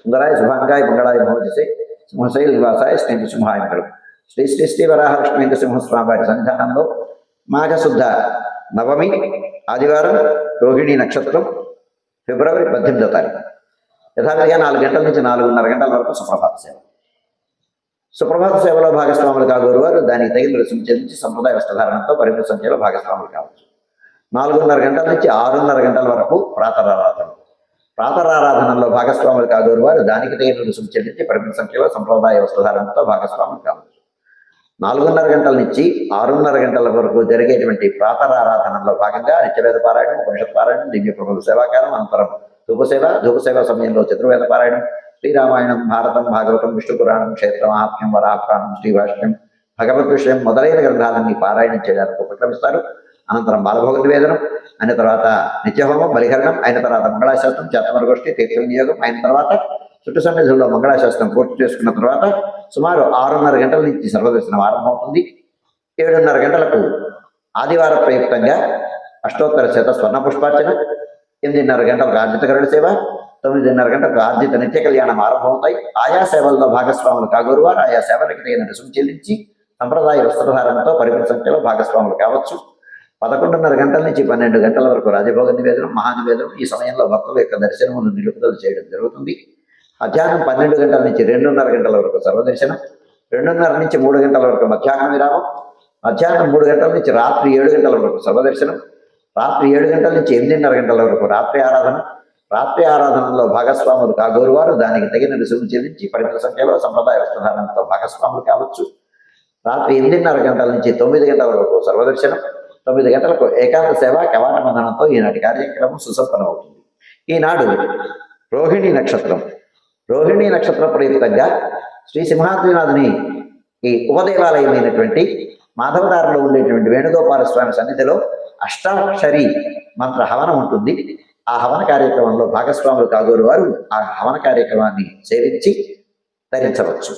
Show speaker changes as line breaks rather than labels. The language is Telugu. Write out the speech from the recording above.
సుందరాయ శుభాంగాయ మంగళాయ భవతిసే సింహశైల నివాసాయ శ్రీ సింహాయ మంగళం. శ్రీ శ్రీ శ్రీ వరాహలక్ష్మీ సింహస్వామి వారి సన్నిధానంలో మాఘశుద్ధ నవమి ఆదివారం రోహిణి నక్షత్రం ఫిబ్రవరి పద్దెనిమిదో తారీఖు. యథావిధిగా నాలుగు గంటల నుంచి నాలుగున్నర గంటల వరకు సుప్రభాత సేవ. సుప్రభాత సేవలో భాగస్వాములు కాగోరు వారు దానికి తగిన రుసుము చెల్లించి సంప్రదాయ వస్త్రధారణతో పరిమిత సంఖ్యలో భాగస్వాములు కావచ్చు. నాలుగున్నర గంటల నుంచి ఆరున్నర గంటల వరకు ప్రాతరారాధన. ప్రాతరారాధనలో భాగస్వాములు కాదు వారు. దానికి తగిన రుసుము చెల్లించి పరిమిత సంఖ్యలో సంప్రదాయ వస్త్రధారణతో భాగస్వాములు కావచ్చు నాలుగున్నర గంటల నుంచి ఆరున్నర గంటల వరకు జరిగేటువంటి ప్రాతరారాధనలో భాగంగా నిత్యవేద పారాయణం ఉపనిషత్ పారాయణం దివ్య ప్రభుల సేవాకాలం అనంతరం ధూపసేవ ధూపసేవ సమయంలో చతుర్వేద పారాయణం శ్రీరామాయణం భారతం భాగవతం విష్ణు పురాణం క్షేత్ర మహాత్మ్యం వరాపురాణం శ్రీభాష్యం భగవద్ విషయం మొదలైన గ్రంథాలన్నీ పారాయణం చేయడానికి ఉపక్రమిస్తారు. అనంతరం బాలభోగ నివేదనం అయిన తర్వాత నిత్యహోమం బలిహరణం అయిన తర్వాత మంగళాశాస్త్రం చేతమరగోష్ఠి తీర్థ వినియోగం అయిన తర్వాత చుట్టు సన్నిధుల్లో మంగళాశాస్త్రం పూర్తి చేసుకున్న తర్వాత సుమారు ఆరున్నర గంటల నుంచి సర్వదర్శనం ఆరంభమవుతుంది. ఏడున్నర గంటలకు ఆదివార ప్రయుక్తంగా అష్టోత్తర శత స్వర్ణ పుష్పార్చన ఎనిమిదిన్నర గంటలకు ఆర్జిత గరుడ సేవ తొమ్మిదిన్నర గంటలకు ఆర్జిత నిత్య కళ్యాణం ఆరంభమవుతాయి. ఆయా సేవల్లో భాగస్వాములు కాగోరు వారు ఆయా సేవలకు తగిన రుసుము చెల్లించి సంప్రదాయ వస్త్రధారణతో పరిమిత సంఖ్యలో భాగస్వాములు కావచ్చు. పదకొండున్నర గంటల నుంచి పన్నెండు గంటల వరకు రాజభోగ నివేదనం మహానివేదనం ఈ సమయంలో భక్తుల యొక్క దర్శనమును నిలుపుదల చేయడం జరుగుతుంది. మధ్యాహ్నం పన్నెండు గంటల నుంచి రెండున్నర గంటల వరకు సర్వదర్శనం రెండున్నర నుంచి మూడు గంటల వరకు మధ్యాహ్నం విరామం మధ్యాహ్నం మూడు గంటల నుంచి రాత్రి ఏడు గంటల వరకు సర్వదర్శనం రాత్రి ఏడు గంటల నుంచి ఎనిమిదిన్నర గంటల వరకు రాత్రి ఆరాధన రాత్రి ఆరాధనలో భాగస్వాములు కాగోరు వారు దానికి తగిన రుసుము చెల్లించి పరిమిత సంఖ్యలో సంప్రదాయ వస్త్రధారణతో భాగస్వాములు కావచ్చు. రాత్రి ఎనిమిదిన్నర గంటల నుంచి తొమ్మిది గంటల వరకు సర్వదర్శనం తొమ్మిది గంటలకు ఏకాంత సేవ కవాట మందనంతో ఈనాటి కార్యక్రమం సుసంపన్నమవుతుంది. ఈనాడు రోహిణి నక్షత్రం. రోహిణి నక్షత్ర ప్రయుక్తంగా శ్రీ సింహాద్రినాథుని ఈ ఉపదేవాలయమైనటువంటి మాధవదారులో ఉండేటువంటి వేణుగోపాల స్వామి సన్నిధిలో అష్టాక్షరి మంత్ర హవనం ఉంటుంది. ఆ హవన కార్యక్రమంలో భాగస్వాములు కాగోరు వారు ఆ హవన కార్యక్రమాన్ని సేవించి ధరించవచ్చు